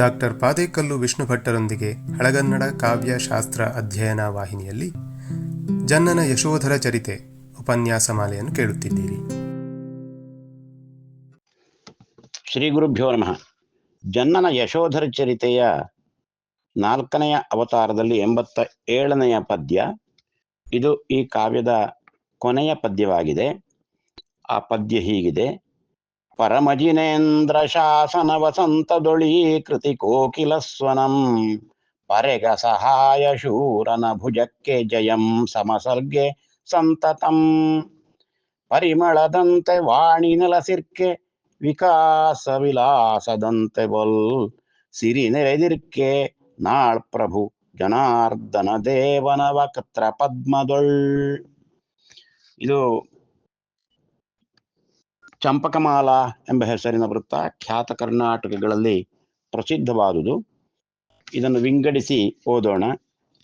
Doctor Padekallu Vishnu ಭಟ್ಟರೊಂದಿಗೆ ಹಳಗನ್ನಡ ಕಾವ್ಯ ಶಾಸ್ತ್ರ ಅಧ್ಯಯನ ವಾಹಿನಿಯಲ್ಲಿ ಜನ್ನನ ಯಶೋಧರ ಚರಿತೆ ಉಪನ್ಯಾಸ ಮಾಲೆಯನ್ನು ಕೇಳುತ್ತಿದ್ದೀರಿ. ಶ್ರೀ ಗುರುಭ್ಯೋ ನಮಃ. ಜನ್ನನ ಯಶೋಧರ ಚರಿತೆಯ ನಾಲ್ಕನೆಯ ಅವತಾರದಲ್ಲಿ ಎಂಬತ್ತ ಏಳನೆಯ ಪದ್ಯ. ಇದು ಈ ಕಾವ್ಯದ ಕೊನೆಯ ಪದ್ಯವಾಗಿದೆ. ಆ ಪದ್ಯ ಹೀಗಿದೆ. ಪರಮಜಿನೇಂದ್ರ ಶಾಸನ ವಸಂತದೊಳಿ ಕೃತಿ ಕೋಕಿಲ ಸ್ವನಂ. ಪರೆಗ ಸಹಾಯ ಶೂರನ ಭುಜಕ್ಕೆ ಜಯಂ ಸಮಸರ್ಗೆ ಸಂತತಂ. ಪರಿಮಳದಂತೆ ವಾಣಿ ನೆಲಸಿರ್ಕೆ ವಿಕಾಸ ವಿಲಾಸದಂತೆ ಬಲ್. ಸಿರಿ ನೆರೆದಿರ್ಕೆ ನಾಳ್ ಪ್ರಭು ಜನಾರ್ದನ ದೇವನ ವಕ್ತ್ರ ಪದ್ಮದೊಳ್. ಇದು ಚಂಪಕಮಾಲ ಎಂಬ ಹೆಸರಿನ ವೃತ್ತ ಖ್ಯಾತ ಕರ್ನಾಟಕಗಳಲ್ಲಿ ಪ್ರಸಿದ್ಧವಾದುದು. ಇದನ್ನು ವಿಂಗಡಿಸಿ ಓದೋಣ.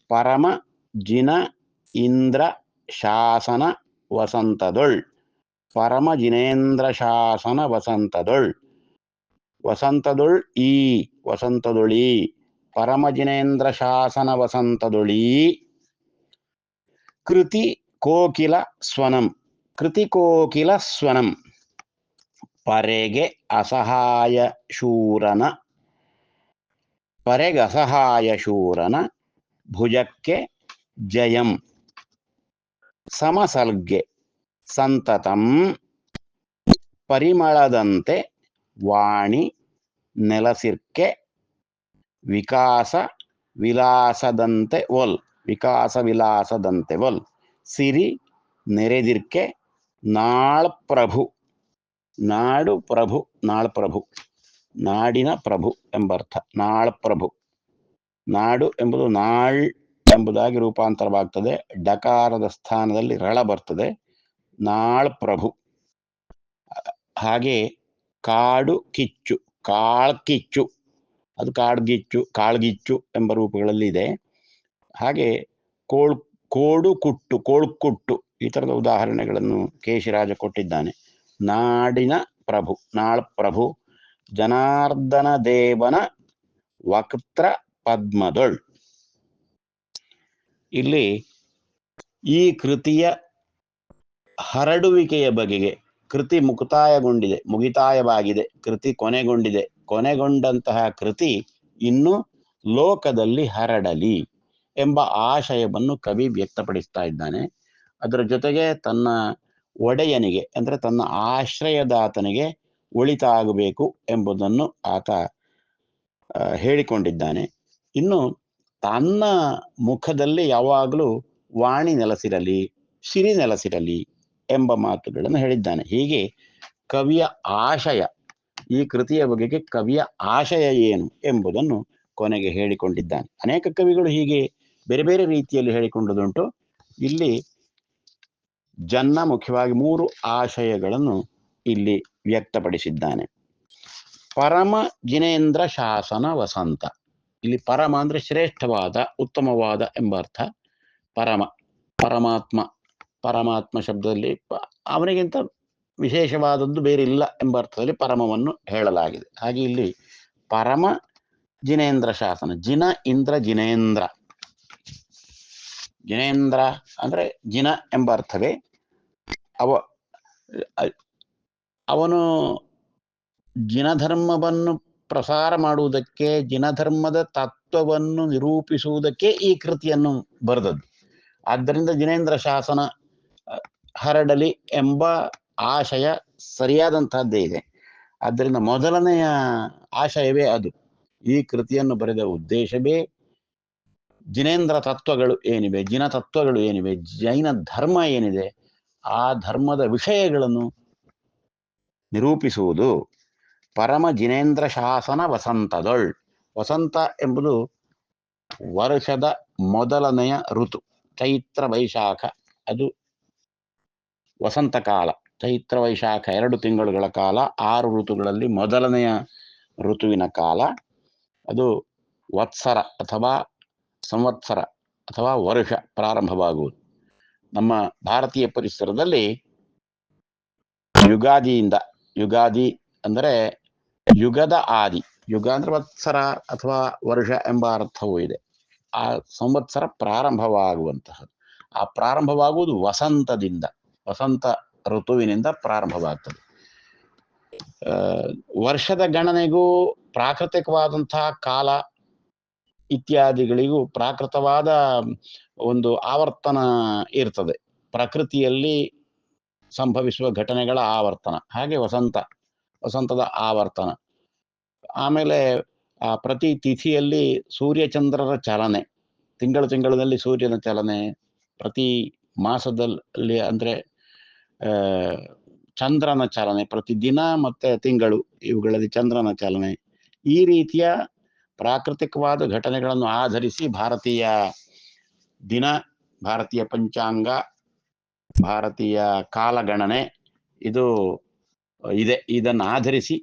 ಪರಮ ಜಿನ ಇಂದ್ರ ಶಾಸನ ವಸಂತದೊಳ್. ಪರಮ ಜಿನೇಂದ್ರ ಶಾಸನ ವಸಂತದೊಳ್. ವಸಂತದೊಳ್ ಈ, ವಸಂತದೊಳಿ ಪರಮ ಜಿನೇಂದ್ರ ಶಾಸನ ವಸಂತದೊಳಿ ಕೃತಿ ಕೋಕಿಲ ಸ್ವನಂ. ಕೃತಿ ಕೋಕಿಲ ಸ್ವನಂ. ಪರೆಗೆ ಅಸಹಾಯ ಶೂರನ, ಪರೆಗೆ ಅಸಹಾಯ ಶೂರನ, ಭುಜಕ್ಕೆ ಜಯಂ, ಸಮಸಲ್ಗೆ ಸಂತತಂ, ಪರಿಮಳದಂತೆ ವಾಣಿ, ನೆಲಸಿರ್ಕೆ, ವಿಕಾಸ ವಿಲಾಸದಂತೆ ಒಲ್ ವಿಕಾಸ ವಿಲಾಸದಂತೆ ಒಲ್ ಸಿರಿ ನೆರೆದಿರ್ಕೆ ನಾಳ್ ಪ್ರಭು ನಾಡು ಪ್ರಭು, ನಾಳ್ ಪ್ರಭು. ನಾಡಿನ ಪ್ರಭು ಎಂಬರ್ಥ. ನಾಳ್ ಪ್ರಭು. ನಾಡು ಎಂಬುದು ನಾಳ್ ಎಂಬುದಾಗಿ ರೂಪಾಂತರವಾಗ್ತದೆ. ಡಕಾರದ ಸ್ಥಾನದಲ್ಲಿ ರಳ ಬರ್ತದೆ. ನಾಳ್ ಪ್ರಭು. ಹಾಗೆ ಕಾಡು ಕಿಚ್ಚು ಕಾಳ್ಕಿಚ್ಚು ಅದು ಕಾಡ್ಗಿಚ್ಚು ಕಾಳ್ಗಿಚ್ಚು ಎಂಬ ರೂಪಗಳಲ್ಲಿ ಇದೆ. ಹಾಗೆ ಕೋಳ್, ಕೋಡು ಕುಟ್ಟು ಕೋಳ್ಕುಟ್ಟು ಈ ಥರದ ಉದಾಹರಣೆಗಳನ್ನು ಕೇಶಿರಾಜ ಕೊಟ್ಟಿದ್ದಾನೆ. ನಾಡಿನ ಪ್ರಭು, ನಾಳ್ ಪ್ರಭು, ಜನಾರ್ದನ ದೇವನ ವಕ್ತ್ರ ಪದ್ಮದೊಳ್. ಇಲ್ಲಿ ಈ ಕೃತಿಯ ಹರಡುವಿಕೆಯ ಬಗೆಗೆ ಕೃತಿ ಮುಕ್ತಾಯಗೊಂಡಿದೆ, ಮುಗಿತಾಯವಾಗಿದೆ, ಕೃತಿ ಕೊನೆಗೊಂಡಿದೆ. ಕೊನೆಗೊಂಡಂತಹ ಕೃತಿ ಇನ್ನು ಲೋಕದಲ್ಲಿ ಹರಡಲಿ ಎಂಬ ಆಶಯವನ್ನು ಕವಿ ವ್ಯಕ್ತಪಡಿಸ್ತಾ ಇದ್ದಾನೆ. ಅದರ ಜೊತೆಗೆ ತನ್ನ ಒಡೆಯನಿಗೆ, ಅಂದರೆ ತನ್ನ ಆಶ್ರಯದಾತನಿಗೆ ಒಳಿತಾಗಬೇಕು ಎಂಬುದನ್ನು ಆತ ಹೇಳಿಕೊಂಡಿದ್ದಾನೆ. ಇನ್ನು ತನ್ನ ಮುಖದಲ್ಲಿ ಯಾವಾಗಲೂ ವಾಣಿ ನೆಲೆಸಿರಲಿ, ಸಿರಿ ನೆಲೆಸಿರಲಿ ಎಂಬ ಮಾತುಗಳನ್ನು ಹೇಳಿದ್ದಾನೆ. ಹೀಗೆ ಕವಿಯ ಆಶಯ, ಈ ಕೃತಿಯ ಬಗೆಗೆ ಕವಿಯ ಆಶಯ ಏನು ಎಂಬುದನ್ನು ಕೊನೆಗೆ ಹೇಳಿಕೊಂಡಿದ್ದಾನೆ. ಅನೇಕ ಕವಿಗಳು ಹೀಗೆ ಬೇರೆ ಬೇರೆ ರೀತಿಯಲ್ಲಿ ಹೇಳಿಕೊಂಡುದುಂಟು. ಇಲ್ಲಿ ಜನ್ನ ಮುಖ್ಯವಾಗಿ ಮೂರು ಆಶಯಗಳನ್ನು ಇಲ್ಲಿ ವ್ಯಕ್ತಪಡಿಸಿದ್ದಾನೆ. ಪರಮ ಜಿನೇಂದ್ರ ಶಾಸನ ವಸಂತ. ಇಲ್ಲಿ ಪರಮ ಅಂದ್ರೆ ಶ್ರೇಷ್ಠವಾದ, ಉತ್ತಮವಾದ ಎಂಬ ಅರ್ಥ. ಪರಮ, ಪರಮಾತ್ಮ ಪರಮಾತ್ಮ ಶಬ್ದದಲ್ಲಿ ಅವನಿಗಿಂತ ವಿಶೇಷವಾದದ್ದು ಬೇರಿಲ್ಲ ಎಂಬ ಅರ್ಥದಲ್ಲಿ ಪರಮವನ್ನು ಹೇಳಲಾಗಿದೆ. ಹಾಗೆ ಇಲ್ಲಿ ಪರಮ ಜಿನೇಂದ್ರ ಶಾಸನ, ಜಿನ ಇಂದ್ರ ಜಿನೇಂದ್ರ. ಜಿನೇಂದ್ರ ಅಂದ್ರೆ ಜಿನ ಎಂಬ ಅರ್ಥವೇ ಅವ ಅವನು ಜಿನಧರ್ಮವನ್ನು ಪ್ರಸಾರ ಮಾಡುವುದಕ್ಕೆ, ಜಿನಧರ್ಮದ ತತ್ವವನ್ನು ನಿರೂಪಿಸುವುದಕ್ಕೆ ಈ ಕೃತಿಯನ್ನು ಬರೆದದ್ದು. ಆದ್ದರಿಂದ ಜಿನೇಂದ್ರ ಶಾಸನ ಹರಡಲಿ ಎಂಬ ಆಶಯ ಸರಿಯಾದಂತಹದ್ದೇ ಇದೆ. ಆದ್ದರಿಂದ ಮೊದಲನೆಯ ಆಶಯವೇ ಅದು. ಈ ಕೃತಿಯನ್ನು ಬರೆದ ಉದ್ದೇಶವೇ ಜಿನೇಂದ್ರ ತತ್ವಗಳು ಏನಿವೆ, ಜಿನ ತತ್ವಗಳು ಏನಿವೆ, ಜೈನ ಧರ್ಮ ಏನಿದೆ ಆ ಧರ್ಮದ ವಿಷಯಗಳನ್ನು ನಿರೂಪಿಸುವುದು ಪರಮ ಜಿನೇಂದ್ರ ಶಾಸನ ವಸಂತದೊಳ್. ವಸಂತ ಎಂಬುದು ವರ್ಷದ ಮೊದಲನೆಯ ಋತು. ಚೈತ್ರ ವೈಶಾಖ. ಅದು ವಸಂತ ಕಾಲ. ಚೈತ್ರ ವೈಶಾಖ ಎರಡು ತಿಂಗಳುಗಳ ಕಾಲ, ಆರು ಋತುಗಳಲ್ಲಿ ಮೊದಲನೆಯ ಋತುವಿನ ಕಾಲ. ಅದು ವತ್ಸರ ಅಥವಾ ಸಂವತ್ಸರ ಅಥವಾ ವರ್ಷ ಪ್ರಾರಂಭವಾಗುವುದು. ನಮ್ಮ ಭಾರತೀಯ ಪರಿಸರದಲ್ಲಿ ಯುಗಾದಿಯಿಂದ, ಯುಗಾದಿ ಅಂದರೆ ಯುಗದ ಆದಿ, ಯುಗ ಅಂದ್ರೆ ವತ್ಸರ ಅಥವಾ ವರ್ಷ ಎಂಬ ಅರ್ಥವೂ ಇದೆ. ಆ ಸಂವತ್ಸರ ಪ್ರಾರಂಭವಾಗುವಂತಹದ್ದು. ಆ ಪ್ರಾರಂಭವಾಗುವುದು ವಸಂತದಿಂದ, ವಸಂತ ಋತುವಿನಿಂದ ಪ್ರಾರಂಭವಾಗ್ತದೆ. ವರ್ಷದ ಗಣನೆಗೂ ಪ್ರಾಕೃತಿಕವಾದಂತಹ ಕಾಲ ಇತ್ಯಾದಿಗಳಿಗೂ ಪ್ರಾಕೃತವಾದ ಒಂದು ಆವರ್ತನ ಇರ್ತದೆ. ಪ್ರಕೃತಿಯಲ್ಲಿ ಸಂಭವಿಸುವ ಘಟನೆಗಳ ಆವರ್ತನ. ಹಾಗೆ ವಸಂತ, ವಸಂತದ ಆವರ್ತನ. ಆಮೇಲೆ, ಆ ಪ್ರತಿ ತಿಥಿಯಲ್ಲಿ ಸೂರ್ಯಚಂದ್ರರ ಚಲನೆ. ತಿಂಗಳು ತಿಂಗಳಲ್ಲಿ ಸೂರ್ಯನ ಚಲನೆ. ಪ್ರತಿ ಮಾಸದಲ್ಲಿ ಅಂದ್ರೆ ಚಂದ್ರನ ಚಲನೆ. ಪ್ರತಿ ದಿನ ಮತ್ತೆ ತಿಂಗಳು ಇವುಗಳಲ್ಲಿ ಚಂದ್ರನ ಚಲನೆ. ಈ ರೀತಿಯ ಪ್ರಾಕೃತಿಕವಾದ ಘಟನೆಗಳನ್ನು ಆಧರಿಸಿ ಭಾರತೀಯ ದಿನ ಭಾರತೀಯ ಪಂಚಾಂಗ, ಭಾರತೀಯ ಕಾಲಗಣನೆ ಇದು ಇದೆ. ಇದನ್ನು ಆಧರಿಸಿ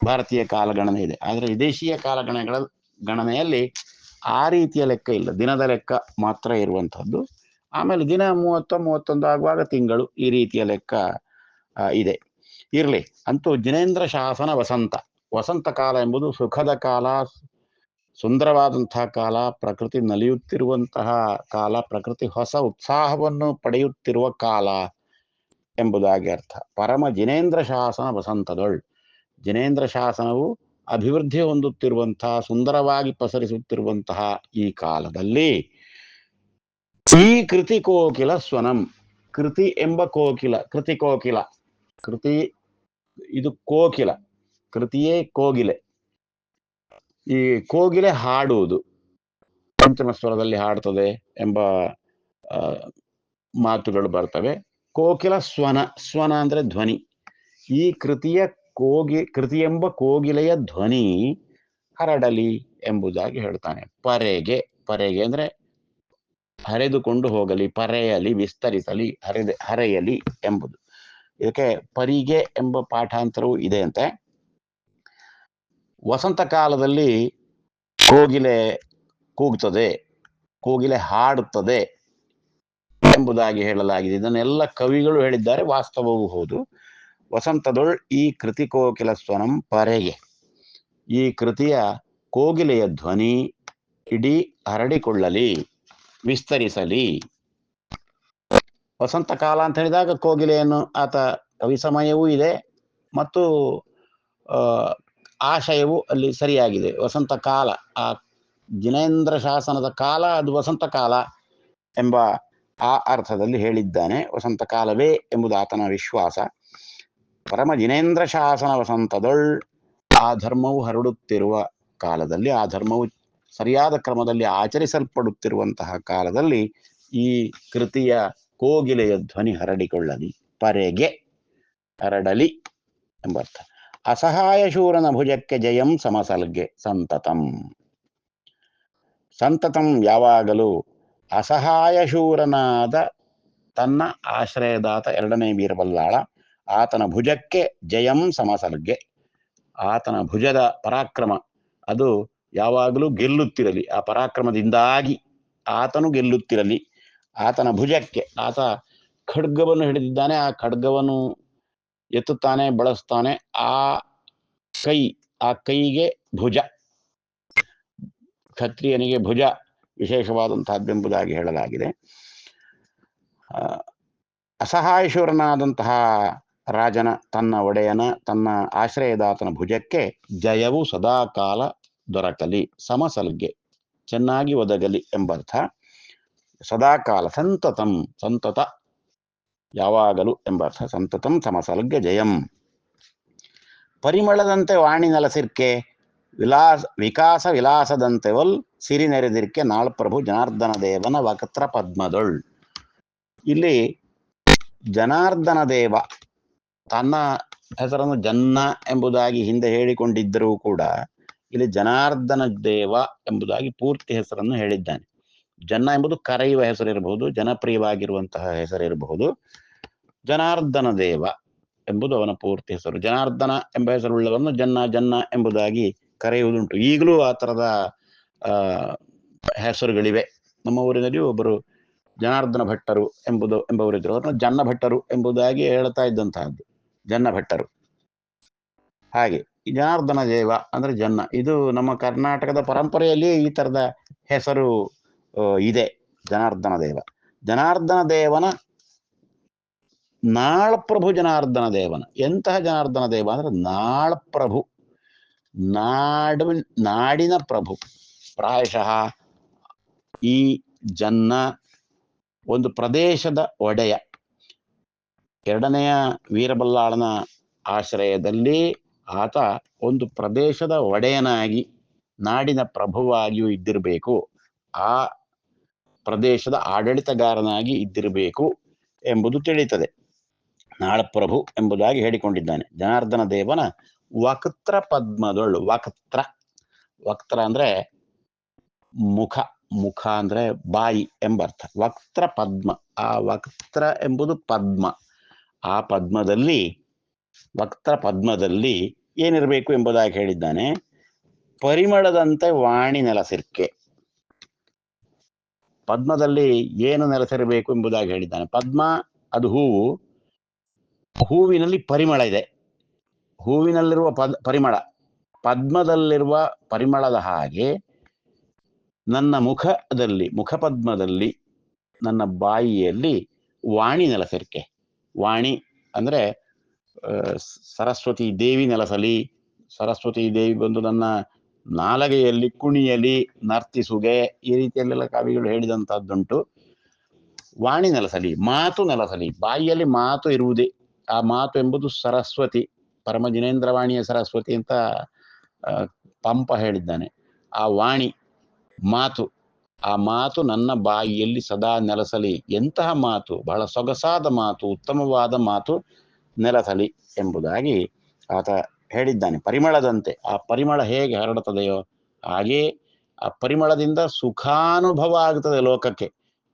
ಭಾರತೀಯ ಕಾಲಗಣನೆ ಇದೆ. ಆದರೆ ವಿದೇಶೀಯ ಕಾಲಗಣನೆಗಳ ಗಣನೆಯಲ್ಲಿ ಆ ರೀತಿಯ ಲೆಕ್ಕ ಇಲ್ಲ. ದಿನದ ಲೆಕ್ಕ ಮಾತ್ರ ಇರುವಂಥದ್ದು. ಆಮೇಲೆ ದಿನ ಮೂವತ್ತು ಮೂವತ್ತೊಂದು ಆಗುವಾಗ ತಿಂಗಳು ಈ ರೀತಿಯ ಲೆಕ್ಕ ಇದೆ. ಇರಲಿ. ಅಂತೂ ಜಿನೇಂದ್ರ ಶಾಸನ ವಸಂತ. ವಸಂತ ಕಾಲ ಎಂಬುದು ಸುಖದ ಕಾಲ ಸುಂದರವಾದಂತಹ ಕಾಲ, ಪ್ರಕೃತಿ ನಲಿಯುತ್ತಿರುವಂತಹ ಕಾಲ, ಪ್ರಕೃತಿ ಹೊಸ ಉತ್ಸಾಹವನ್ನು ಪಡೆಯುತ್ತಿರುವ ಕಾಲ ಎಂಬುದಾಗಿ ಅರ್ಥ. ಪರಮ ಜಿನೇಂದ್ರ ಶಾಸನ ವಸಂತದೊಳ್. ಜಿನೇಂದ್ರ ಶಾಸನವು ಅಭಿವೃದ್ಧಿ ಹೊಂದುತ್ತಿರುವಂತಹ ಸುಂದರವಾಗಿ ಪಸರಿಸುತ್ತಿರುವಂತಹ ಈ ಕಾಲದಲ್ಲಿ ಈ ಕೃತಿ ಕೋಕಿಲ ಸ್ವನಂ. ಕೃತಿ ಎಂಬ ಕೋಕಿಲ, ಕೃತಿ ಕೋಕಿಲ. ಕೃತಿ, ಇದು ಕೋಕಿಲ. ಕೃತಿಯೇ ಕೋಗಿಲೆ. ಈ ಕೋಗಿಲೆ ಹಾಡುವುದು ಪಂಚಮ ಸ್ವರದಲ್ಲಿ ಹಾಡ್ತದೆ ಎಂಬ ಮಾತುಗಳು ಬರ್ತವೆ. ಕೋಕಿಲ ಸ್ವನ ಸ್ವನ ಅಂದ್ರೆ ಧ್ವನಿ. ಈ ಕೃತಿಯ ಕೋಗಿ ಕೃತಿ ಎಂಬ ಕೋಗಿಲೆಯ ಧ್ವನಿ ಹರಡಲಿ ಎಂಬುದಾಗಿ ಹೇಳ್ತಾನೆ. ಪರೆಗೆ ಪರೆಗೆ ಅಂದ್ರೆ ಹರಿದುಕೊಂಡು ಹೋಗಲಿ, ಪರೆಯಲಿ, ವಿಸ್ತರಿಸಲಿ, ಹರಿದ, ಹರೆಯಲಿ ಎಂಬುದು. ಇದಕ್ಕೆ ಪರಿಗೆ ಎಂಬ ಪಾಠಾಂತರವೂ ಇದೆ ಅಂತೆ. ವಸಂತ ಕಾಲದಲ್ಲಿ ಕೋಗಿಲೆ ಕೂಗ್ತದೆ, ಕೋಗಿಲೆ ಹಾಡುತ್ತದೆ ಎಂಬುದಾಗಿ ಹೇಳಲಾಗಿದೆ. ಇದನ್ನೆಲ್ಲ ಕವಿಗಳು ಹೇಳಿದ್ದಾರೆ, ವಾಸ್ತವವೂ ಹೌದು. ವಸಂತದೊಳ್ ಈ ಕೃತಿ ಕೋಕಿಲ ಸ್ವನಂ ಪರೆಗೆ. ಈ ಕೃತಿಯ ಕೋಗಿಲೆಯ ಧ್ವನಿ ಇಡೀ ಹರಡಿಕೊಳ್ಳಲಿ, ವಿಸ್ತರಿಸಲಿ. ವಸಂತ ಕಾಲ ಅಂತ ಹೇಳಿದಾಗ ಕೋಗಿಲೆಯನ್ನು ಆತ, ಕವಿ ಸಮಯವೂ ಇದೆ ಮತ್ತು ಆಶಯವು ಅಲ್ಲಿ ಸರಿಯಾಗಿದೆ. ವಸಂತ ಕಾಲ, ಆ ಜಿನೇಂದ್ರ ಶಾಸನದ ಕಾಲ ಅದು ವಸಂತ ಕಾಲ ಎಂಬ ಆ ಅರ್ಥದಲ್ಲಿ ಹೇಳಿದ್ದಾನೆ. ವಸಂತ ಕಾಲವೇ ಎಂಬುದು ಆತನ ವಿಶ್ವಾಸ. ಪರಮ ಜಿನೇಂದ್ರ ಶಾಸನ ವಸಂತದೊಳ್ ಆ ಧರ್ಮವು ಹರಡುತ್ತಿರುವ ಕಾಲದಲ್ಲಿ, ಆ ಧರ್ಮವು ಸರಿಯಾದ ಕ್ರಮದಲ್ಲಿ ಆಚರಿಸಲ್ಪಡುತ್ತಿರುವಂತಹ ಕಾಲದಲ್ಲಿ ಈ ಕೃತಿಯ ಕೋಗಿಲೆಯ ಧ್ವನಿ ಹರಡಿಕೊಳ್ಳಲಿ. ಪರೆಗೆ ಹರಡಲಿ ಎಂಬ ಅರ್ಥ ಅಸಹಾಯ ಶೂರನ ಭುಜಕ್ಕೆ ಜಯಂ ಸಮಸಲ್ಗೆ ಸಂತತಂ. ಸಂತತಂ ಯಾವಾಗಲೂ ಅಸಹಾಯ ಶೂರನಾದ ತನ್ನ ಆಶ್ರಯದಾತ ಎರಡನೇ ಬೀರಬಲ್ಲಾಳ ಆತನ ಭುಜಕ್ಕೆ ಜಯಂ ಸಮಸಲ್ಗೆ. ಆತನ ಭುಜದ ಪರಾಕ್ರಮ ಅದು ಯಾವಾಗಲೂ ಗೆಲ್ಲುತ್ತಿರಲಿ. ಆ ಪರಾಕ್ರಮದಿಂದಾಗಿ ಆತನು ಗೆಲ್ಲುತ್ತಿರಲಿ. ಆತನ ಭುಜಕ್ಕೆ ಆತ ಖಡ್ಗವನ್ನು ಹಿಡಿದಿದ್ದಾನೆ. ಆ ಖಡ್ಗವನ್ನು ಎತ್ತುತ್ತಾನೆ ಬಳಸ್ತಾನೆ ಆ ಕೈ, ಆ ಕೈಗೆ ಭುಜ. ಕ್ಷತ್ರಿಯನಿಗೆ ಭುಜ ವಿಶೇಷವಾದಂತಹದ್ದೆಂಬುದಾಗಿ ಹೇಳಲಾಗಿದೆ. ಅಸಹಾಯಶೂರನಾದಂತಹ ರಾಜನ, ತನ್ನ ಒಡೆಯನ, ತನ್ನ ಆಶ್ರಯದಾತನ ಭುಜಕ್ಕೆ ಜಯವು ಸದಾಕಾಲ ದೊರಕಲಿ. ಸಮಸಲ್ಗೆ, ಚೆನ್ನಾಗಿ ಒದಗಲಿ ಎಂಬರ್ಥ. ಸದಾಕಾಲ ಸಂತತಂ, ಸಂತತ ಯಾವಾಗಲೂ ಎಂಬರ್ಥ ಸಂತತಂ ಸಮಸಲ್ಗೆ ಜಯಂ. ಪರಿಮಳದಂತೆ ವಾಣಿ ನಲಸಿರ್ಕೆ, ವಿಲಾಸ, ವಿಕಾಸ ವಿಲಾಸದಂತೆವಲ್ ಸಿರಿ ನೆರೆದಿರ್ಕೆ ನಾಳ್ಪ್ರಭು ಜನಾರ್ದನ ದೇವನ ವಕತ್ರ ಪದ್ಮದೊಳ್. ಇಲ್ಲಿ ಜನಾರ್ದನ ದೇವ ತನ್ನ ಹೆಸರನ್ನು ಜನ್ನ ಎಂಬುದಾಗಿ ಹಿಂದೆ ಹೇಳಿಕೊಂಡಿದ್ದರೂ ಕೂಡ ಇಲ್ಲಿ ಜನಾರ್ದನ ದೇವ ಎಂಬುದಾಗಿ ಪೂರ್ತಿ ಹೆಸರನ್ನು ಹೇಳಿದ್ದಾನೆ. ಜನ್ನ ಎಂಬುದು ಕರೆಯುವ ಹೆಸರಿರಬಹುದು, ಜನಪ್ರಿಯವಾಗಿರುವಂತಹ ಹೆಸರಿರಬಹುದು. ಜನಾರ್ದನ ದೇವ ಎಂಬುದು ಅವನ ಪೂರ್ತಿ ಹೆಸರು. ಜನಾರ್ದನ ಎಂಬ ಹೆಸರುಳ್ಳವನ್ನು ಜನ್ನ ಜನ್ನ ಎಂಬುದಾಗಿ ಕರೆಯುವುದುಂಟು. ಈಗಲೂ ಆ ಥರದ ಹೆಸರುಗಳಿವೆ. ನಮ್ಮ ಊರಿನಲ್ಲಿ ಒಬ್ಬರು ಜನಾರ್ದನ ಭಟ್ಟರು ಎಂಬುದು ಎಂಬವರಿದ್ರು ಅವರನ್ನು ಜನ್ನ ಭಟ್ಟರು ಎಂಬುದಾಗಿ ಹೇಳ್ತಾ ಇದ್ದಂತಹದ್ದು. ಜನ್ನ ಭಟ್ಟರು. ಹಾಗೆ ಜನಾರ್ದನ ದೇವ ಅಂದ್ರೆ ಜನ್ನ. ಇದು ನಮ್ಮ ಕರ್ನಾಟಕದ ಪರಂಪರೆಯಲ್ಲಿ ಈ ತರದ ಹೆಸರು ಇದೆ. ಜನಾರ್ದನ ದೇವ. ಜನಾರ್ದನ ದೇವನ ನಾಳಪ್ರಭು ಜನಾರ್ದನ ದೇವನ. ಎಂತಹ ಜನಾರ್ದನ ದೇವ ಅಂದ್ರೆ ನಾಳಪ್ರಭು. ನಾಡು ನಾಡಿನ ಪ್ರಭು. ಪ್ರಾಯಶಃ ಈ ಜನ್ನ ಒಂದು ಪ್ರದೇಶದ ಒಡೆಯ. ಎರಡನೆಯ ವೀರಬಲ್ಲಾಳನ ಆಶ್ರಯದಲ್ಲಿ ಆತ ಒಂದು ಪ್ರದೇಶದ ಒಡೆಯನಾಗಿ ನಾಡಿನ ಪ್ರಭುವಾಗಿಯೂ ಇದ್ದಿರಬೇಕು. ಆ ಪ್ರದೇಶದ ಆಡಳಿತಗಾರನಾಗಿ ಇದ್ದಿರಬೇಕು ಎಂಬುದು ತಿಳಿಯುತ್ತದೆ. ನಾಳಪ್ರಭು ಎಂಬುದಾಗಿ ಹೇಳಿಕೊಂಡಿದ್ದಾನೆ. ಜನಾರ್ದನ ದೇವನ ವಕ್ತ್ರ ಪದ್ಮದೊಳು ವಕ್ತ್ರ. ವಕ್ತ್ರ ಅಂದ್ರೆ ಮುಖ. ಮುಖ ಅಂದ್ರೆ ಬಾಯಿ ಎಂಬರ್ಥ. ವಕ್ತ್ರ ಪದ್ಮ. ಆ ವಕ್ತ್ರ ಎಂಬುದು ಪದ್ಮ. ಆ ಪದ್ಮದಲ್ಲಿ, ವಕ್ತ್ರ ಪದ್ಮದಲ್ಲಿ ಏನಿರಬೇಕು ಎಂಬುದಾಗಿ ಹೇಳಿದ್ದಾನೆ. ಪರಿಮಳದಂತೆ ವಾಣಿ ನೆಲಸಿರ್ಕೆ. ಪದ್ಮದಲ್ಲಿ ಏನು ನೆಲೆಸಿರಬೇಕು ಎಂಬುದಾಗಿ ಹೇಳಿದ್ದಾನೆ. ಪದ್ಮ ಅದು ಹೂವು. ಹೂವಿನಲ್ಲಿ ಪರಿಮಳ ಇದೆ. ಹೂವಿನಲ್ಲಿರುವ ಪದ್, ಪರಿಮಳ, ಪದ್ಮದಲ್ಲಿರುವ ಪರಿಮಳದ ಹಾಗೆ ನನ್ನ ಮುಖದಲ್ಲಿ, ಮುಖಪದ್ಮದಲ್ಲಿ, ನನ್ನ ಬಾಯಿಯಲ್ಲಿ ವಾಣಿ ನೆಲಸರಿಕೆ. ವಾಣಿ ಅಂದ್ರೆ ಸರಸ್ವತಿ ದೇವಿ ನೆಲಸಲಿ, ಸರಸ್ವತಿ ದೇವಿ ಬಂದು ನನ್ನ ನಾಲಗೆಯಲ್ಲಿ, ಕುಣಿಯಲಿ, ನರ್ತಿಸುಗೆ, ಈ ರೀತಿಯಲ್ಲೆಲ್ಲ ಕವಿಗಳು ಹೇಳಿದಂತಹದ್ದುಂಟು. ವಾಣಿ ನೆಲಸಲಿ, ಮಾತು ನೆಲಸಲಿ, ಬಾಯಿಯಲ್ಲಿ ಮಾತು ಇರುವುದೇ ಆ ಮಾತು ಎಂಬುದು ಸರಸ್ವತಿ, ಪರಮ ಜಿನೇಂದ್ರವಾಣಿಯ ಸರಸ್ವತಿ ಅಂತ ಪಂಪ ಹೇಳಿದ್ದಾನೆ. ಆ ವಾಣಿ, ಮಾತು, ಆ ಮಾತು ನನ್ನ ಬಾಯಿಯಲ್ಲಿ ಸದಾ ನೆಲೆಸಲಿ. ಎಂತಹ ಮಾತು? ಬಹಳ ಸೊಗಸಾದ ಮಾತು, ಉತ್ತಮವಾದ ಮಾತು ನೆಲೆಸಲಿ ಎಂಬುದಾಗಿ ಆತ ಹೇಳಿದ್ದಾನೆ. ಪರಿಮಳದಂತೆ. ಆ ಪರಿಮಳ ಹೇಗೆ ಹರಡುತ್ತದೆಯೋ ಹಾಗೇ ಆ ಪರಿಮಳದಿಂದ ಸುಖಾನುಭವ ಆಗುತ್ತದೆ ಲೋಕಕ್ಕೆ.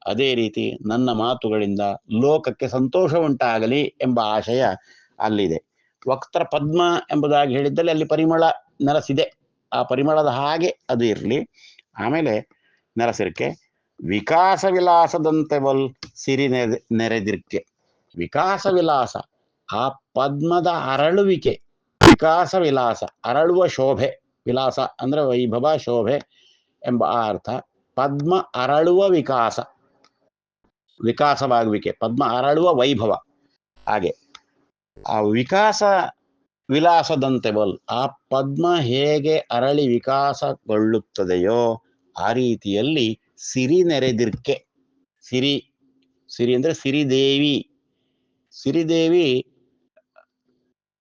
ಅದೇ ರೀತಿ ನನ್ನ ಮಾತುಗಳಿಂದ ಲೋಕಕ್ಕೆ ಸಂತೋಷ ಉಂಟಾಗಲಿ ಎಂಬ ಆಶಯ ಅಲ್ಲಿದೆ. ವಕ್ತ್ರ ಪದ್ಮ ಎಂಬುದಾಗಿ ಹೇಳಿದ್ದಲ್ಲಿ ಅಲ್ಲಿ ಪರಿಮಳ ನೆಲೆಸಿದೆ. ಆ ಪರಿಮಳದ ಹಾಗೆ ಅದು ಇರಲಿ. ಆಮೇಲೆ ನೆಲಸಿರ್ಕೆ ವಿಕಾಸ ವಿಲಾಸದಂತೆ ಬಲ್ ಸಿರಿ ನೆರೆ, ನೆರೆದಿರ್ಕೆ. ವಿಕಾಸ ವಿಲಾಸ ಆ ಪದ್ಮದ ಅರಳುವಿಕೆ ವಿಕಾಸ ವಿಲಾಸ ಅರಳುವ ಶೋಭೆ, ವಿಲಾಸ ಅಂದ್ರೆ ವೈಭವ ಶೋಭೆ ಎಂಬ ಅರ್ಥ. ಪದ್ಮ ಅರಳುವ ವಿಕಾಸ. ವಿಕಾಸವಾಗುವಿಕೆ. ಪದ್ಮ ಅರಳುವ ವೈಭವ. ಹಾಗೆ. ಆ ವಿಕಾಸ ವಿಲಾಸದಂತೆ ಬಲ್, ಆ ಪದ್ಮ ಹೇಗೆ ಅರಳಿ ವಿಕಾಸಗೊಳ್ಳುತ್ತದೆಯೋ, ಆ ರೀತಿಯಲ್ಲಿ ಸಿರಿ ನೆರೆದಿರ್ಕೆ. ಸಿರಿ ಸಿರಿ ಅಂದರೆ ಸಿರಿದೇವಿ. ಸಿರಿದೇವಿ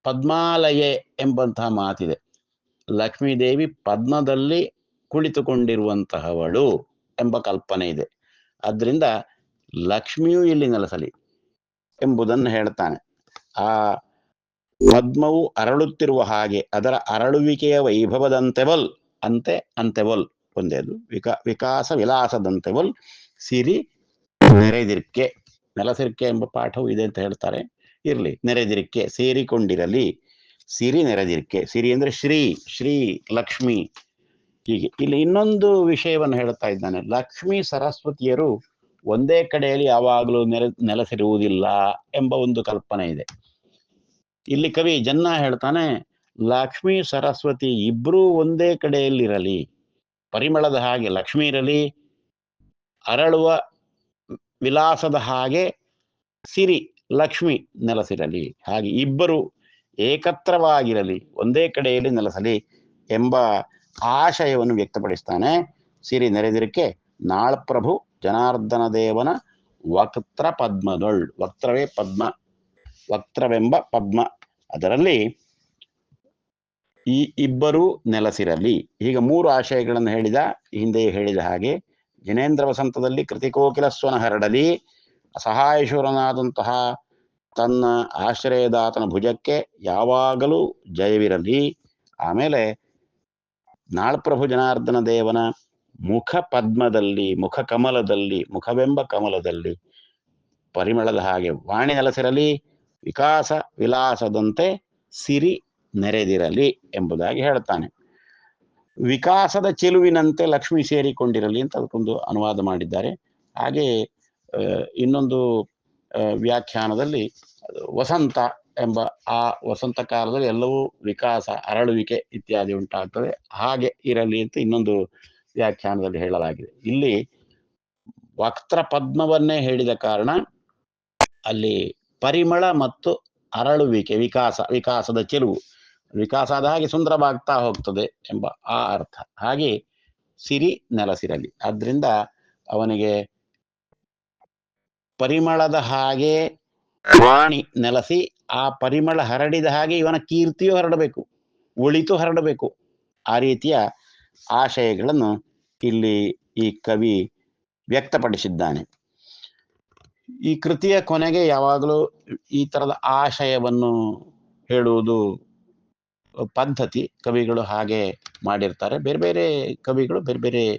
ಪದ್ಮಾಲಯೆ ಎಂಬಂತಹ ಮಾತಿದೆ. ಲಕ್ಷ್ಮೀದೇವಿ ಪದ್ಮದಲ್ಲಿ ಕುಳಿತುಕೊಂಡಿರುವಂತಹವಳು ಎಂಬ ಕಲ್ಪನೆ ಇದೆ. ಆದ್ರಿಂದ ಲಕ್ಷ್ಮಿಯು ಇಲ್ಲಿ ನೆಲೆಸಲಿ ಎಂಬುದನ್ನು ಹೇಳ್ತಾನೆ. ಆ ಪದ್ಮವು ಅರಳುತ್ತಿರುವ ಹಾಗೆ ಅದರ ಅರಳುವಿಕೆಯ ವೈಭವದಂತೆವಲ್ ಅಂತೆ ಅಂತೆವಲ್ ಒಂದೇದು. ವಿಕಾ, ವಿಕಾಸ ವಿಲಾಸದಂತೆವಲ್ ಸಿರಿ ನೆರೆದಿರ್ಕೆ, ನೆಲಸಿರ್ಕೆ ಎಂಬ ಪಾಠವು ಇದೆ ಅಂತ ಹೇಳ್ತಾರೆ. ಇರ್ಲಿ, ನೆರೆದಿರ್ಕೆ, ಸೇರಿಕೊಂಡಿರಲಿ, ಸಿರಿ ನೆರೆದಿರ್ಕೆ, ಸಿರಿ ಅಂದ್ರೆ ಶ್ರೀ ಶ್ರೀ ಲಕ್ಷ್ಮಿ ಹೀಗೆ. ಇಲ್ಲಿ ಇನ್ನೊಂದು ವಿಷಯವನ್ನು ಹೇಳ್ತಾ ಇದ್ದಾನೆ. ಲಕ್ಷ್ಮಿ ಸರಸ್ವತಿಯರು ಒಂದೇ ಕಡೆಯಲ್ಲಿ ಯಾವಾಗಲೂ ನೆಲೆ, ನೆಲೆಸಿರುವುದಿಲ್ಲ ಎಂಬ ಒಂದು ಕಲ್ಪನೆ ಇದೆ. ಇಲ್ಲಿ ಕವಿ ಜನ್ನ ಹೇಳ್ತಾನೆ, ಲಕ್ಷ್ಮಿ ಸರಸ್ವತಿ ಇಬ್ರೂ ಒಂದೇ ಕಡೆಯಲ್ಲಿರಲಿ. ಪರಿಮಳದ ಹಾಗೆ ಲಕ್ಷ್ಮಿ ಇರಲಿ, ಅರಳುವ ವಿಲಾಸದ ಹಾಗೆ ಸಿರಿ ಲಕ್ಷ್ಮಿ ನೆಲೆಸಿರಲಿ. ಹಾಗೆ ಇಬ್ಬರು ಏಕತ್ರವಾಗಿರಲಿ, ಒಂದೇ ಕಡೆಯಲ್ಲಿ ನೆಲೆಸಲಿ ಎಂಬ ಆಶಯವನ್ನು ವ್ಯಕ್ತಪಡಿಸ್ತಾನೆ ಸಿರಿ ನೆರೆದಿರಕ್ಕೆ ನಾಳಪ್ರಭು ಜನಾರ್ದನ ದೇವನ ವಕ್ತ್ರ ಪದ್ಮಗಳು. ವಕ್ತ್ರವೇ ಪದ್ಮ. ವಕ್ತ್ರವೆಂಬ ಪದ್ಮ. ಅದರಲ್ಲಿ ಈ ಇಬ್ಬರು ನೆಲಸಿರಲಿ. ಈಗ ಮೂರು ಆಶಯಗಳನ್ನು ಹೇಳಿದ, ಹಿಂದೆ ಹೇಳಿದ ಹಾಗೆ ಜಿನೇಂದ್ರ ವಸಂತದಲ್ಲಿ ಕೃತಿಕೋಕಿಲ ಸ್ವನ ಹರಡಲಿ ಸಹಾಯಶೂರನಾದಂತಹ ತನ್ನ ಆಶ್ರಯದಾತನ ಭುಜಕ್ಕೆ ಯಾವಾಗಲೂ ಜಯವಿರಲಿ. ಆಮೇಲೆ ನಾಳ್ಪ್ರಭು ಜನಾರ್ದನ ದೇವನ ಮುಖ ಪದ್ಮದಲ್ಲಿ, ಮುಖ ಕಮಲದಲ್ಲಿ, ಮುಖವೆಂಬ ಕಮಲದಲ್ಲಿ ಪರಿಮಳದ ಹಾಗೆ ವಾಣಿ ನೆಲೆಸಿರಲಿ, ವಿಕಾಸ ವಿಲಾಸದಂತೆ ಸಿರಿ ನೆರೆದಿರಲಿ ಎಂಬುದಾಗಿ ಹೇಳ್ತಾನೆ ವಿಕಾಸದ ಚೆಲುವಿನಂತೆ ಲಕ್ಷ್ಮಿ ಸೇರಿಕೊಂಡಿರಲಿ ಅಂತ ಅದಕ್ಕೊಂದು ಅನುವಾದ ಮಾಡಿದ್ದಾರೆ. ಹಾಗೆ ಇನ್ನೊಂದು ವ್ಯಾಖ್ಯಾನದಲ್ಲಿ ವಸಂತ ಎಂಬ ಆ ವಸಂತ ಕಾಲದಲ್ಲಿ ಎಲ್ಲವೂ ವಿಕಾಸ, ಅರಳುವಿಕೆ ಇತ್ಯಾದಿ ಉಂಟಾಗ್ತದೆ. ಹಾಗೆ ಇರಲಿ ಅಂತ ಇನ್ನೊಂದು ವ್ಯಾಖ್ಯಾನದಲ್ಲಿ ಹೇಳಲಾಗಿದೆ. ಇಲ್ಲಿ ವಕ್ತ್ರ ಪದ್ಮವನ್ನೇ ಹೇಳಿದ ಕಾರಣ ಅಲ್ಲಿ ಪರಿಮಳ ಮತ್ತು ಅರಳುವಿಕೆ, ವಿಕಾಸ, ವಿಕಾಸದ ಚೆಲುವು, ವಿಕಾಸ ಆದ ಹಾಗೆ ಸುಂದರವಾಗ್ತಾ ಹೋಗ್ತದೆ ಎಂಬ ಆ ಅರ್ಥ. ಹಾಗೆ ಸಿರಿ ನೆಲಸಿರಲಿ. ಆದ್ರಿಂದ ಅವನಿಗೆ ಪರಿಮಳದ ಹಾಗೆ ವಾಣಿ ನೆಲಸಿ ಆ ಪರಿಮಳ ಹರಡಿದ ಹಾಗೆ ಇವನ ಕೀರ್ತಿಯು ಹರಡಬೇಕು, ಒಳಿತು ಹರಡಬೇಕು. ಆ ರೀತಿಯ ಆಶಯಗಳನ್ನು ಇಲ್ಲಿ ಈ ಕವಿ ವ್ಯಕ್ತಪಡಿಸಿದ್ದಾನೆ. ಈ ಕೃತಿಯ ಕೊನೆಗೆ ಯಾವಾಗಲೂ ಈ ತರದ ಆಶಯವನ್ನು ಹೇಳುವುದು ಪದ್ಧತಿ. ಕವಿಗಳು ಹಾಗೆ ಮಾಡಿರ್ತಾರೆ. ಬೇರೆ ಬೇರೆ ಕವಿಗಳು ಬೇರೆ ಬೇರೆ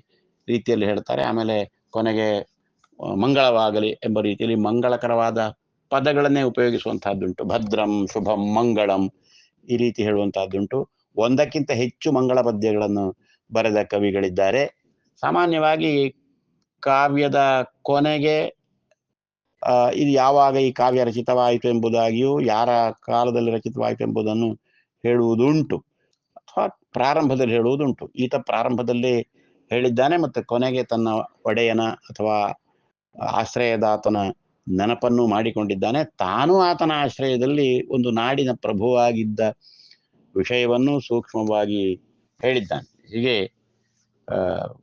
ರೀತಿಯಲ್ಲಿ ಹೇಳ್ತಾರೆ. ಆಮೇಲೆ ಕೊನೆಗೆ ಮಂಗಳವಾಗಲಿ ಎಂಬ ರೀತಿಯಲ್ಲಿ ಮಂಗಳಕರವಾದ ಪದಗಳನ್ನೇ ಉಪಯೋಗಿಸುವಂತಹದ್ದುಂಟು ಭದ್ರಂ, ಶುಭಂ, ಮಂಗಳಂ ಈ ರೀತಿ ಹೇಳುವಂತಹದ್ದುಂಟು ಒಂದಕ್ಕಿಂತ ಹೆಚ್ಚು ಮಂಗಳ ಪದ್ಯಗಳನ್ನು ಬರೆದ ಕವಿಗಳಿದ್ದಾರೆ. ಸಾಮಾನ್ಯವಾಗಿ ಕಾವ್ಯದ ಕೊನೆಗೆ ಇದು ಯಾವಾಗ ಈ ಕಾವ್ಯ ರಚಿತವಾಯಿತು ಎಂಬುದಾಗಿಯೂ, ಯಾರ ಕಾಲದಲ್ಲಿ ರಚಿತವಾಯಿತು ಎಂಬುದನ್ನು ಹೇಳುವುದುಂಟು. ಅಥವಾ ಪ್ರಾರಂಭದಲ್ಲಿ ಹೇಳುವುದುಂಟು. ಈತ ಪ್ರಾರಂಭದಲ್ಲಿ ಹೇಳಿದ್ದಾನೆ ಮತ್ತೆ ಕೊನೆಗೆ ತನ್ನ ಒಡೆಯನ ಅಥವಾ ಆಶ್ರಯದಾತನ ನೆನಪನ್ನು ಮಾಡಿಕೊಂಡಿದ್ದಾನೆ. ತಾನು ಆತನ ಆಶ್ರಯದಲ್ಲಿ ಒಂದು ನಾಡಿನ ಪ್ರಭುವಾಗಿದ್ದ ವಿಷಯವನ್ನು ಸೂಕ್ಷ್ಮವಾಗಿ ಹೇಳಿದ್ದಾನೆ. ಹೀಗೆ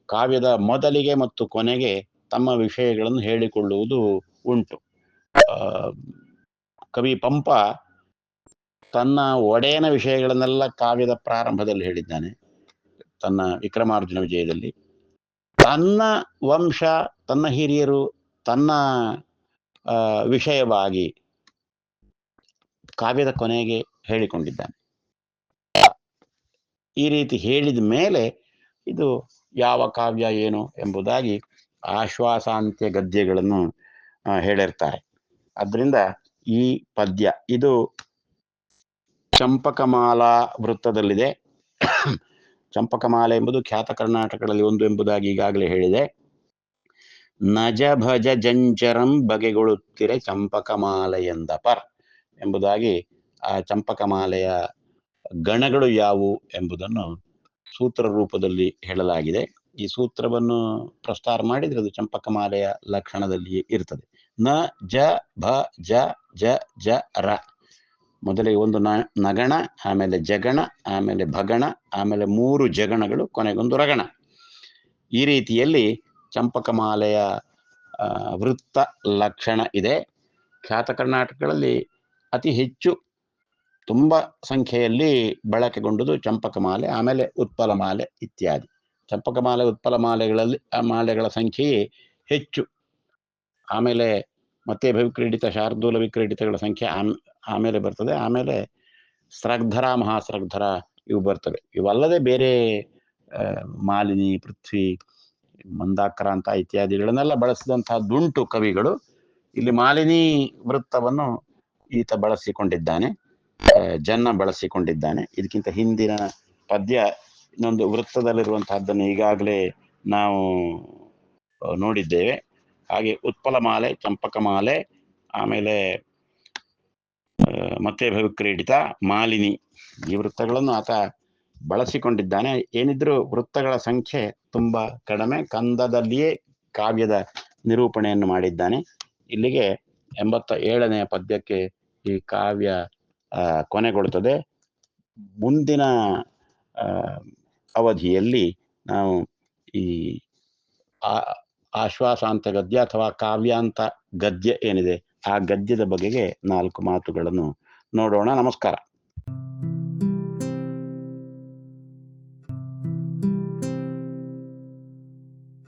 ಕಾವ್ಯದ ಮೊದಲಿಗೆ ಮತ್ತು ಕೊನೆಗೆ ತಮ್ಮ ವಿಷಯಗಳನ್ನು ಹೇಳಿಕೊಳ್ಳುವುದು ಉಂಟು. ಕವಿ ಪಂಪ ತನ್ನ ಒಡೆಯನ ವಿಷಯಗಳನ್ನೆಲ್ಲ ಕಾವ್ಯದ ಪ್ರಾರಂಭದಲ್ಲಿ ಹೇಳಿದ್ದಾನೆ, ತನ್ನ ವಿಕ್ರಮಾರ್ಜುನ ವಿಜಯದಲ್ಲಿ. ತನ್ನ ವಂಶ, ತನ್ನ ಹಿರಿಯರು, ತನ್ನ ವಿಷಯವಾಗಿ ಕಾವ್ಯದ ಕೊನೆಗೆ ಹೇಳಿಕೊಂಡಿದ್ದಾನೆ. ಈ ರೀತಿ ಹೇಳಿದ ಮೇಲೆ ಇದು ಯಾವ ಕಾವ್ಯ ಏನು ಎಂಬುದಾಗಿ ಆಶ್ವಾಸಾಂತ್ಯ ಗದ್ಯಗಳನ್ನು ಹೇಳಿರ್ತಾರೆ. ಅದರಿಂದ ಈ ಪದ್ಯ, ಇದು ಚಂಪಕಮಾಲಾ ವೃತ್ತದಲ್ಲಿದೆ. ಚಂಪಕಮಾಲೆ ಎಂಬುದು ಖ್ಯಾತ ಕರ್ನಾಟಕಗಳಲ್ಲಿ ಒಂದು ಎಂಬುದಾಗಿ ಈಗಾಗಲೇ ಹೇಳಿದೆ. ನಜ ಭಜ ಜಂಚರಂ ಬಗೆಗೊಳ್ಳುತ್ತಿರೆ ಚಂಪಕಮಾಲೆಯೆಂದ ಪರ್ ಎಂಬುದಾಗಿ ಆ ಚಂಪಕಮಾಲೆಯ ಗಣಗಳು ಯಾವುವು ಎಂಬುದನ್ನು ಸೂತ್ರ ರೂಪದಲ್ಲಿ ಹೇಳಲಾಗಿದೆ. ಈ ಸೂತ್ರವನ್ನು ಪ್ರಸ್ತಾರ ಮಾಡಿದ್ರೆ ಅದು ಚಂಪಕಮಾಲೆಯ ಲಕ್ಷಣದಲ್ಲಿ ಇರ್ತದೆ. ನ, ಜ, ಭ, ಜ ಜ ಜ, ರ. ಮೊದಲಿಗೆ ಒಂದು ನ, ನಗಣ, ಆಮೇಲೆ ಜಗಣ, ಆಮೇಲೆ ಭಗಣ, ಆಮೇಲೆ ಮೂರು ಜಗಣಗಳು, ಕೊನೆಗೊಂದು ರಗಣ. ಈ ರೀತಿಯಲ್ಲಿ ಚಂಪಕಮಾಲೆಯ ವೃತ್ತ ಲಕ್ಷಣ ಇದೆ. ಖ್ಯಾತ ಕರ್ನಾಟಕಗಳಲ್ಲಿ ಅತಿ ಹೆಚ್ಚು ತುಂಬ ಸಂಖ್ಯೆಯಲ್ಲಿ ಬಳಕೆಗೊಂಡುದು ಚಂಪಕಮಾಲೆ, ಆಮೇಲೆ ಉತ್ಪಲಮಾಲೆ ಇತ್ಯಾದಿ. ಚಂಪಕಮಾಲೆ, ಉತ್ಪಲಮಾಲೆಗಳಲ್ಲಿ, ಆ ಮಾಲೆಗಳ ಸಂಖ್ಯೆಯೇ ಹೆಚ್ಚು. ಆಮೇಲೆ ಮತ್ತೆ ಭವಿಕ್ರೀಡಿತ ಶಾರ್ದೂಲ ವಿಕ್ರೀಡಿತಗಳ ಸಂಖ್ಯೆ ಆಮ್, ಆಮೇಲೆ ಬರ್ತದೆ. ಆಮೇಲೆ ಸ್ರಗ್ಧರ, ಮಹಾಸ್ರಗ್ಧರ ಇವು ಬರ್ತವೆ. ಇವಲ್ಲದೆ ಬೇರೆ ಮಾಲಿನಿ, ಪೃಥ್ವಿ, ಮಂದಾಕ್ರಾಂತ ಇತ್ಯಾದಿಗಳನ್ನೆಲ್ಲ ಬಳಸಿದಂತಹದ್ದುಂಟು ಕವಿಗಳು. ಇಲ್ಲಿ ಮಾಲಿನಿ ವೃತ್ತವನ್ನು ಈತ ಬಳಸಿಕೊಂಡಿದ್ದಾನೆ. ಜನ್ನ ಬಳಸಿಕೊಂಡಿದ್ದಾನೆ. ಇದಕ್ಕಿಂತ ಹಿಂದಿನ ಪದ್ಯ ಇನ್ನೊಂದು ವೃತ್ತದಲ್ಲಿರುವಂತಹದ್ದನ್ನು ಈಗಾಗಲೇ ನಾವು ನೋಡಿದ್ದೇವೆ. ಹಾಗೆ ಉತ್ಪಲಮಾಲೆ ಚಂಪಕಮಾಲೆ ಆಮೇಲೆ ಮತ್ತೆ ಭವಿಕ್ರೀಡಿತ ಮಾಲಿನಿ ಈ ವೃತ್ತಗಳನ್ನು ಆತ ಬಳಸಿಕೊಂಡಿದ್ದಾನೆ. ಏನಿದ್ರು ವೃತ್ತಗಳ ಸಂಖ್ಯೆ ತುಂಬಾ ಕಡಿಮೆ. ಕಂದದಲ್ಲಿಯೇ ಕಾವ್ಯದ ನಿರೂಪಣೆಯನ್ನು ಮಾಡಿದ್ದಾನೆ. ಇಲ್ಲಿಗೆ ಎಂಬತ್ತ ಏಳನೆಯ ಪದ್ಯಕ್ಕೆ ಈ ಕಾವ್ಯ ಕೊನೆಗೊಳ್ಳುತ್ತದೆ ಮುಂದಿನ ಅವಧಿಯಲ್ಲಿ ನಾವು ಈ ಆಶ್ವಾಸಾಂತ ಗದ್ಯ ಅಥವಾ ಕಾವ್ಯಾಂತ ಗದ್ಯ ಏನಿದೆ, ಆ ಗದ್ಯದ ಬಗೆಗೆ ನಾಲ್ಕು ಮಾತುಗಳನ್ನು ನೋಡೋಣ. ನಮಸ್ಕಾರ.